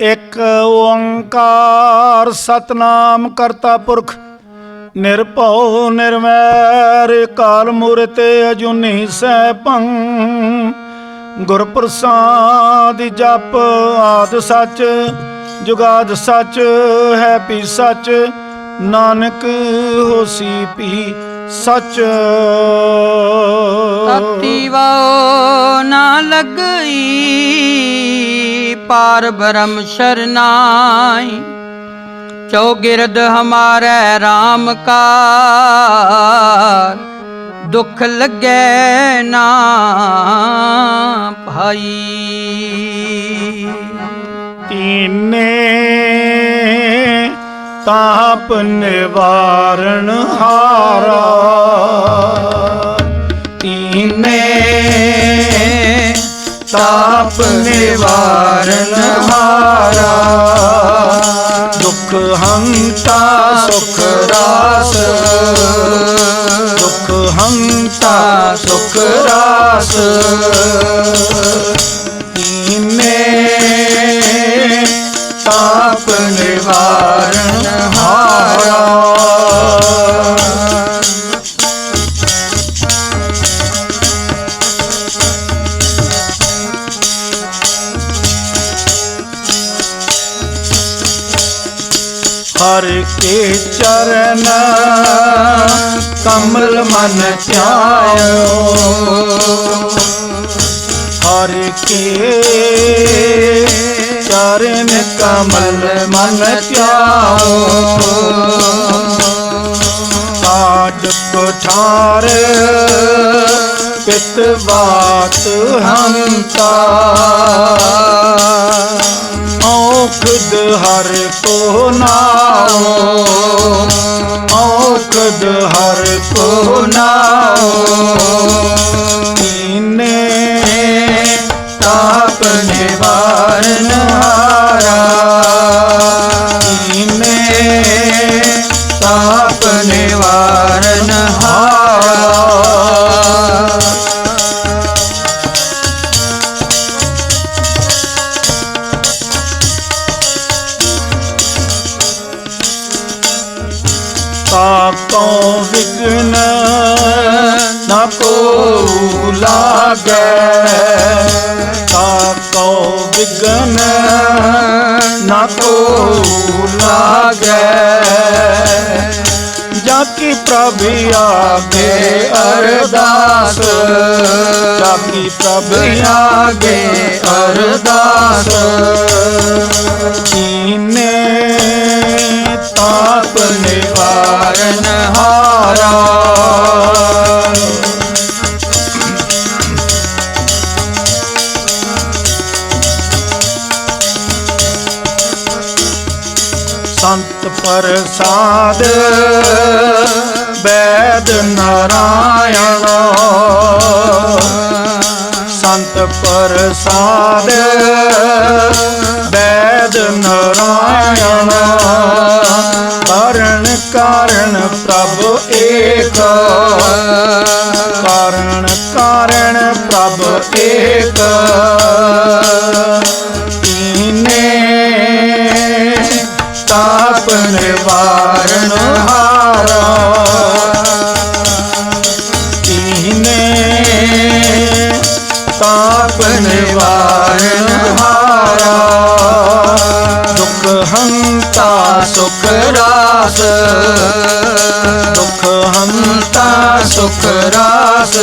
ਇੱਕ ਓੰਕਾਰ ਸਤਨਾਮ ਕਰਤਾ ਪੁਰਖ, ਨਿਰਭਉ ਨਿਰਮੈਰ ਕਾਲ ਮੂਰਤ ਅਜੂਨੀ ਸੈਭੰ। ਗੁਰ ਪ੍ਰਸਾਦ ਜਪ ਆਦ ਸੱਚ, ਜੁਗਾਦ ਸੱਚ, ਹੈ ਪੀ ਸੱਚ, ਨਾਨਕ ਹੋਸੀ ਪੀ ਸੱਚ। ਤਤੀ ਵਾਓ ਨਾ ਲੱਗਈ ਪਾਰ ਬ੍ਰਹਮ ਸ਼ਰਨਾਈ, ਚੌਗਿਰਦ ਹਮਾਰੇ RAM ਕਾ ਦੁੱਖ ਲੱਗੈ ਨਾ ਭਾਈ। ਤੀਨੇ ਤਾਪ ਨਿਵਾਰਣ ਹਾਰਾ, ਤੀਨੇ ਤਾਪ ਨਿਵਾਰਣ ਹਾਰਾ ਦੁਖ ਹੰਤਾ ਸੁਖ ਰਾਸ। ਦੁਖ ਹੰਤਾ ਸੁਖ ਰਾਸ। ਤੀਨੇ ਤਾਪ ਨਿਵਾਰਣ ਹਰ ਕੇ ਚਰਨ, ਕਮਲ ਮਨ ਧਿਆਇਓ ਹਰ ਕੇ ਚਰਨ, ਕਮਲ ਮਨ ਧਿਆਓ ਸਾਜ ਪਠਾਰ ਪਿਤ ਬਾਤ ਹੰਤਾ। ਔਖਦ ਹਰ ਕੋ ਨਾ ਔਖਦ ਹਰ ਕੋ ਨਾਉ? ਤੀਨੇ ਤਾਪ ਨਿਵਾਰਨ ਹਾਰਾ? ਤੀਨੇ ਤਾਪ ਨਿਵਾਰਨ ਹਾਰਾ ਤਾਕੋ ਵਿਗਨ ਨਾ ਕੋ ਲਾਗੈ। ਤਾਕੋ ਵਿਗਨ ਨਾ ਕੋ ਲਾਗੈ। ਜਾ ਕੀ ਪ੍ਰਭ ਆਗੇ ਅਰਦਾਸ? ਜਾ ਕੀ ਪ੍ਰਭ ਆਗੇ ਅਰਦਾਸ? ਪ੍ਰਸਾਦ। ਬੈਦ ਨਾਰਾਇਣ। ਸੰਤ ਪ੍ਰਸਾਦ। ਬੈਦ ਨਾਰਾਇਣ। ਕਾਰਣ ਕਾਰਣ ਪ੍ਰਭ ਏਕ। ਕਾਰਣ ਕਾਰਣ ਪ੍ਰਭ ਏਕ। ਨਿਵਾਰਨ ਹਾਰਾ। ਦੁਖ ਹੰਤਾ ਸੁਖ ਰਾਸ। ਦੁਖ ਹੰਤਾ ਸੁਖ ਰਾਸ।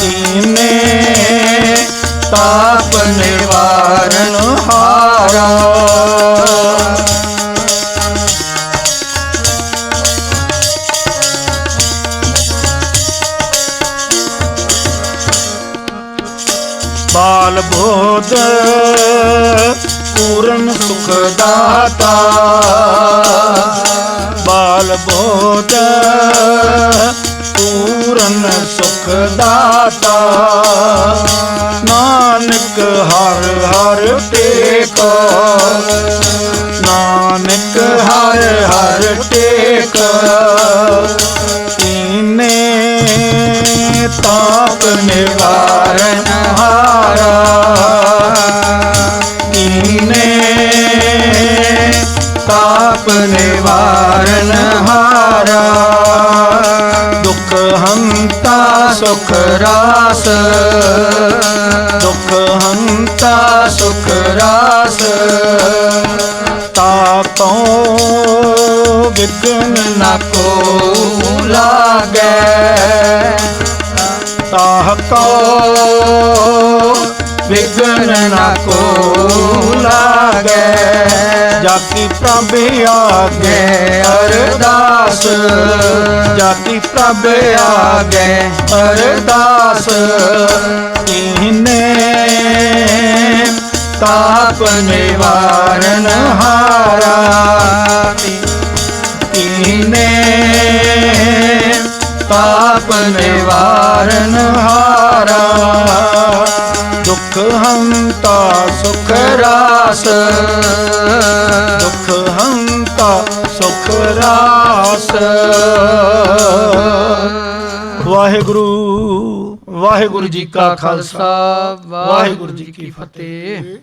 ਤੀਨੇ ਤਾਪ ਨਿਵਾਰਨ ਸੁਖ ਦਾਤਾ ਬਾਲ ਬੋਧ ਪੂਰਨ ਸੁਖ ਦਾਤਾ। ਨਾਨਕ ਹਰ ਹਰ ਟੇਕ। ਨਾਨਕ ਹਰ ਹਰ ਟੇਕ। ਤੀਨੇ ਤਾਪ ਨਿਵਾਰਨ ਨਿਵਾਰਨ ਹਾਰਾ ਦੁਖ ਹੰਤਾ ਸੁਖ ਰਾਸ ਦੁਖ ਹੰਤਾ ਸੁਖ ਰਾਸ ਤਾਪੋਂ ਵਿਗਨ ਨਾ ਕੋ ਲਾਗੈ ਤਾਹ ਕੋ ਵਿਗਨ ਨਾ ਕੋ ਲਾਗੈ ਜਾਤੀ ਪ੍ਰਭ ਆਗੇ। ਅਰਦਾਸ। ਜਾਤੀ ਪ੍ਰਭ ਆਗੇ। ਅਰਦਾਸ। ਤੀਨੇ ਤਾਪ ਨਿਵਾਰਨ ਹਾਰਾ। ਤੀਨੇ ਤਾਪ ਨਿਵਾਰਨ ਹਾਰਾ। ਦੁਖ ਹੰਤਾ ਸੁਖ ਰਾਸ। ਦੁਖ ਹੰਤਾ ਸੁਖ ਰਾਸ। ਵਾਹਿਗੁਰੂ ਵਾਹਿਗੁਰੂ ਜੀ ਕਾ ਖਾਲਸਾ, ਵਾਹਿਗੁਰੂ ਜੀ ਕੀ ਫਤਿਹ।